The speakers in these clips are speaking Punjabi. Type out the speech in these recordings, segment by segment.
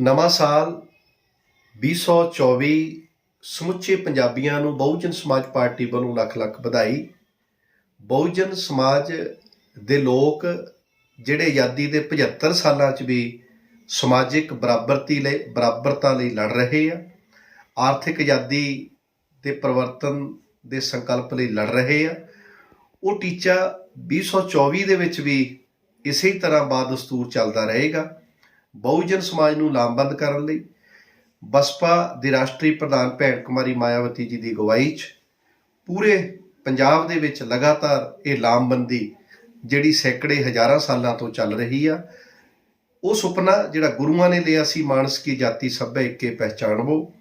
ਨਵਾਂ ਸਾਲ 2024 ਸਮੁੱਚੇ ਪੰਜਾਬੀਆਂ ਨੂੰ ਬਹੁਜਨ ਸਮਾਜ ਪਾਰਟੀ ਵੱਲੋਂ ਲੱਖ ਲੱਖ ਵਧਾਈ। ਬਹੁਜਨ ਸਮਾਜ ਦੇ ਲੋਕ ਜਿਹੜੇ ਆਜ਼ਾਦੀ ਦੇ 75 ਸਾਲਾਂ 'ਚ ਵੀ ਸਮਾਜਿਕ ਬਰਾਬਰਤੀ ਲਈ, ਬਰਾਬਰਤਾ ਲਈ ਲੜ ਰਹੇ ਆ, ਆਰਥਿਕ ਆਜ਼ਾਦੀ ਦੇ ਪਰਿਵਰਤਨ ਦੇ ਸੰਕਲਪ ਲਈ ਲੜ ਰਹੇ ਆ। ਉਹ ਟੀਚਾ 2024 ਦੇ ਵਿੱਚ ਵੀ ਇਸੇ ਤਰ੍ਹਾਂ ਬਾਦਸਤੂਰ ਚੱਲਦਾ ਰਹੇਗਾ। ਬਹੁਜਨ ਸਮਾਜ ਨੂੰ ਲਾਮਬੰਦ ਕਰਨ ਲਈ ਬਸਪਾ ਦੇ ਰਾਸ਼ਟਰੀ ਪ੍ਰਧਾਨ ਭੈਣ ਕੁਮਾਰੀ ਮਾਇਆਵਤੀ ਜੀ ਦੀ ਅਗਵਾਈ 'ਚ ਪੂਰੇ ਪੰਜਾਬ ਦੇ ਵਿੱਚ ਲਗਾਤਾਰ ਇਹ ਲਾਮਬੰਦੀ ਜਿਹੜੀ ਸੈਂਕੜੇ ਹਜ਼ਾਰਾਂ ਸਾਲਾਂ ਤੋਂ ਚੱਲ ਰਹੀ ਆ, ਉਹ ਸੁਪਨਾ ਜਿਹੜਾ ਗੁਰੂਆਂ ਨੇ ਲਿਆ ਸੀ ਮਾਨਸ ਕੀ ਜਾਤੀ ਸਭੈ ਇੱਕੇ ਪਹਿਚਾਣਵੋ,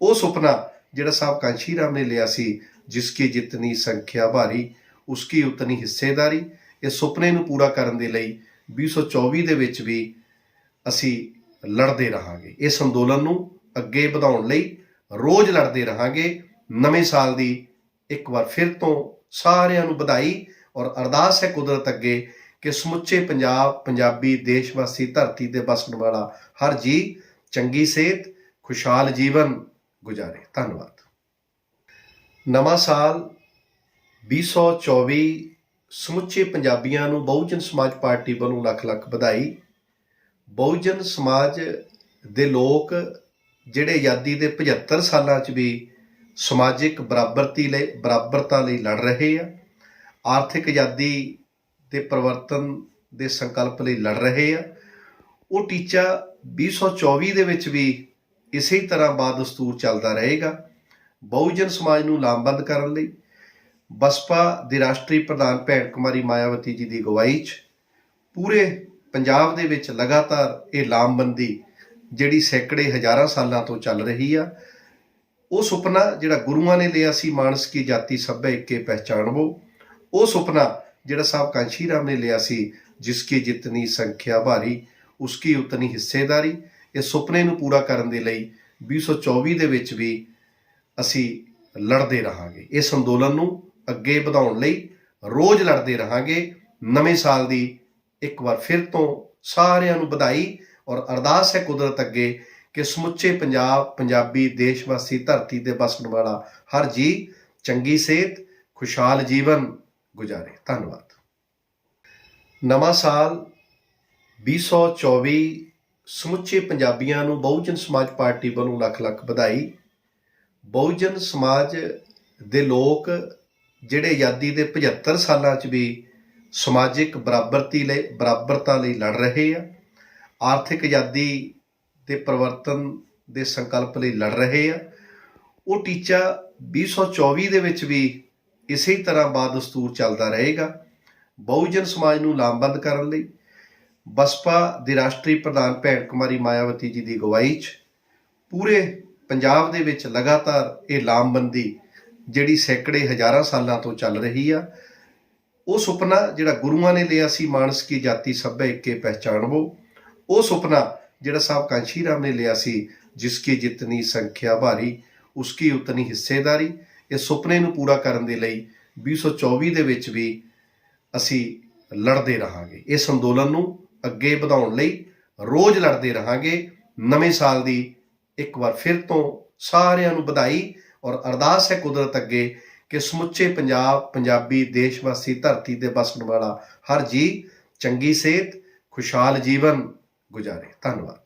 ਉਹ ਸੁਪਨਾ ਜਿਹੜਾ ਸਾਹਿਬ ਕਾਂਸ਼ੀ ਰਾਮ ਨੇ ਲਿਆ ਸੀ, ਜਿਸ ਕੀ ਜਿਤਨੀ ਸੰਖਿਆ ਭਾਰੀ ਉਸकी ਉਤਨੀ ਹਿੱਸੇਦਾਰੀ ਇਹ ਸੁਪਨੇ ਨੂੰ ਪੂਰਾ ਕਰਨ ਦੇ ਲਈ 2024 ਦੇ ਵਿੱਚ ਵੀ ਅਸੀਂ ਲੜਦੇ ਰਹਾਂਗੇ। ਇਸ ਅੰਦੋਲਨ ਨੂੰ ਅੱਗੇ ਵਧਾਉਣ ਲਈ ਰੋਜ਼ ਲੜਦੇ ਰਹਾਂਗੇ। ਨਵੇਂ ਸਾਲ ਦੀ ਇੱਕ ਵਾਰ ਫਿਰ ਤੋਂ ਸਾਰਿਆਂ ਨੂੰ ਵਧਾਈ ਔਰ ਅਰਦਾਸ ਹੈ ਕੁਦਰਤ ਅੱਗੇ ਕਿ ਸਮੁੱਚੇ ਪੰਜਾਬ, ਪੰਜਾਬੀ ਦੇਸ਼ ਵਾਸੀ ਧਰਤੀ ਤੇ ਵਸਣ ਵਾਲਾ ਹਰ ਜੀ ਚੰਗੀ ਸਿਹਤ, ਖੁਸ਼ਹਾਲ ਜੀਵਨ ਗੁਜ਼ਾਰੇ। ਧੰਨਵਾਦ। ਨਵਾਂ ਸਾਲ 2024 ਸਮੁੱਚੇ ਪੰਜਾਬੀਆਂ ਨੂੰ ਬਹੁਜਨ ਸਮਾਜ ਪਾਰਟੀ ਵੱਲੋਂ ਲੱਖ ਲੱਖ ਵਧਾਈ ਬਹੁਜਨ ਸਮਾਜ ਦੇ ਲੋਕ ਜਿਹੜੇ ਆਜ਼ਾਦੀ ਦੇ 75 ਸਾਲਾਂ 'ਚ ਵੀ ਸਮਾਜਿਕ ਬਰਾਬਰਤੀ ਲਈ, ਬਰਾਬਰਤਾ ਲਈ ਲੜ ਰਹੇ ਆ, ਆਰਥਿਕ ਆਜ਼ਾਦੀ ਦੇ ਪਰਿਵਰਤਨ ਦੇ ਸੰਕਲਪ ਲਈ ਲੜ ਰਹੇ ਆ, ਉਹ ਟੀਚਾ 2024 ਦੇ ਵਿੱਚ ਵੀ ਇਸੇ ਤਰ੍ਹਾਂ ਬਾਦਸਤੂਰ ਚੱਲਦਾ ਰਹੇਗਾ। ਬਹੁਜਨ ਸਮਾਜ ਨੂੰ ਲਾਮਬੰਦ ਕਰਨ ਲਈ ਬਸਪਾ ਦੇ ਰਾਸ਼ਟਰੀ ਪ੍ਰਧਾਨ ਭੈਣ ਕੁਮਾਰੀ ਮਾਇਆਵਤੀ ਜੀ ਦੀ ਅਗਵਾਈ 'ਚ ਪੂਰੇ ਪੰਜਾਬ ਦੇ ਵਿੱਚ ਲਗਾਤਾਰ ਇਹ ਲਾਮਬੰਦੀ ਜਿਹੜੀ ਸੈਂਕੜੇ ਹਜ਼ਾਰਾਂ ਸਾਲਾਂ ਤੋਂ ਚੱਲ ਰਹੀ ਆ, ਉਹ ਸੁਪਨਾ ਜਿਹੜਾ ਗੁਰੂਆਂ ਨੇ ਲਿਆ ਸੀ, ਮਾਨਸ ਕੀ ਜਾਤੀ ਸਭੈ ਇੱਕੇ ਪਹਿਚਾਣਵੋ ਉਹ ਸੁਪਨਾ ਜਿਹੜਾ ਸਾਹਿਬ ਕਾਂਸ਼ੀ ਰਾਮ ਨੇ ਲਿਆ ਸੀ, ਜਿਸ ਕੀ ਜਿਤਨੀ ਸੰਖਿਆ ਭਾਰੀ ਉਸकी ਉਤਨੀ ਹਿੱਸੇਦਾਰੀ ਇਹ ਸੁਪਨੇ ਨੂੰ ਪੂਰਾ ਕਰਨ ਦੇ ਲਈ 2024 ਦੇ ਵਿੱਚ ਵੀ ਅਸੀਂ ਲੜਦੇ ਰਹਾਂਗੇ। ਇਸ ਅੰਦੋਲਨ ਨੂੰ ਅੱਗੇ ਵਧਾਉਣ ਲਈ ਰੋਜ਼ ਲੜਦੇ ਰਹਾਂਗੇ। ਨਵੇਂ ਸਾਲ ਦੀ ਇੱਕ ਵਾਰ ਫਿਰ ਤੋਂ ਸਾਰਿਆਂ ਨੂੰ ਵਧਾਈ ਔਰ ਅਰਦਾਸ ਹੈ ਕੁਦਰਤ ਅੱਗੇ ਕਿ ਸਮੁੱਚੇ ਪੰਜਾਬ, ਪੰਜਾਬੀ ਦੇਸ਼ ਵਾਸੀ ਧਰਤੀ ਤੇ ਵਸਣ ਵਾਲਾ ਹਰ ਜੀ ਚੰਗੀ ਸਿਹਤ, ਖੁਸ਼ਹਾਲ ਜੀਵਨ ਗੁਜ਼ਾਰੇ। ਧੰਨਵਾਦ। ਨਵਾਂ ਸਾਲ 2024 ਸਮੁੱਚੇ ਪੰਜਾਬੀਆਂ ਨੂੰ ਬਹੁਜਨ ਸਮਾਜ ਪਾਰਟੀ ਵੱਲੋਂ ਲੱਖ ਲੱਖ ਵਧਾਈ। ਬਹੁਜਨ ਸਮਾਜ ਦੇ ਲੋਕ ਜਿਹੜੇ ਆਜ਼ਾਦੀ ਦੇ 75 ਸਾਲਾਂ 'ਚ ਵੀ ਸਮਾਜਿਕ ਬਰਾਬਰਤੀ ਲਈ, ਬਰਾਬਰਤਾ ਲਈ ਲੜ ਰਹੇ ਆ। ਆਰਥਿਕ ਆਜ਼ਾਦੀ ਦੇ ਪਰਿਵਰਤਨ ਦੇ ਸੰਕਲਪ ਲਈ ਲੜ ਰਹੇ ਆ। ਉਹ ਟੀਚਾ 2024 ਦੇ ਵਿੱਚ ਵੀ ਇਸੇ ਤਰ੍ਹਾਂ ਬਾਦਸਤੂਰ ਚੱਲਦਾ ਰਹੇਗਾ। ਬਹੁਜਨ ਸਮਾਜ ਨੂੰ ਲਾਮਬੰਦ ਕਰਨ ਲਈ, ਬਸਪਾ ਦੇ ਰਾਸ਼ਟਰੀ ਪ੍ਰਧਾਨ ਭੈਣ ਕੁਮਾਰੀ ਮਾਇਆਵਤੀ ਜੀ ਦੀ ਅਗਵਾਈ 'ਚ ਪੂਰੇ ਪੰਜਾਬ ਦੇ ਵਿੱਚ ਲਗਾਤਾਰ ਇਹ ਲਾਮਬੰਦੀ ਜਿਹੜੀ ਸੈਂਕੜੇ ਹਜ਼ਾਰਾਂ ਸਾਲਾਂ ਤੋਂ ਚੱਲ ਰਹੀ ਆ। ਉਹ ਸੁਪਨਾ ਜਿਹੜਾ ਗੁਰੂਆਂ ਨੇ ਲਿਆ ਸੀ, ਮਾਨਸ ਕੀ ਜਾਤੀ ਸਭੈ ਇੱਕੇ ਪਹਿਚਾਣਵੋ ਉਹ ਸੁਪਨਾ ਜਿਹੜਾ ਸਾਹਿਬ ਕਾਂਸ਼ੀ ਰਾਮ ਨੇ ਲਿਆ ਸੀ, ਜਿਸ ਕੀ ਜਿਤਨੀ ਸੰਖਿਆ ਭਾਰੀ ਉਸकी ਉਤਨੀ ਹਿੱਸੇਦਾਰੀ। ਇਹ ਸੁਪਨੇ ਨੂੰ ਪੂਰਾ ਕਰਨ ਦੇ ਲਈ 2024 ਦੇ ਵਿੱਚ ਵੀ ਅਸੀਂ ਲੜਦੇ ਰਹਾਂਗੇ। ਇਸ ਅੰਦੋਲਨ ਨੂੰ ਅੱਗੇ ਵਧਾਉਣ ਲਈ ਰੋਜ਼ ਲੜਦੇ ਰਹਾਂਗੇ। ਨਵੇਂ ਸਾਲ ਦੀ ਇੱਕ ਵਾਰ ਫਿਰ ਤੋਂ ਸਾਰਿਆਂ ਨੂੰ ਵਧਾਈ ਔਰ ਅਰਦਾਸ ਹੈ ਕੁਦਰਤ ਅੱਗੇ ਕਿ ਸਮੁੱਚੇ ਪੰਜਾਬ, ਪੰਜਾਬੀ ਦੇਸ਼ ਵਾਸੀ ਧਰਤੀ ਤੇ ਵਸਣ ਵਾਲਾ ਹਰ ਜੀ, ਚੰਗੀ ਸਿਹਤ, ਖੁਸ਼ਹਾਲ ਜੀਵਨ ਗੁਜ਼ਾਰੇ। ਧੰਨਵਾਦ।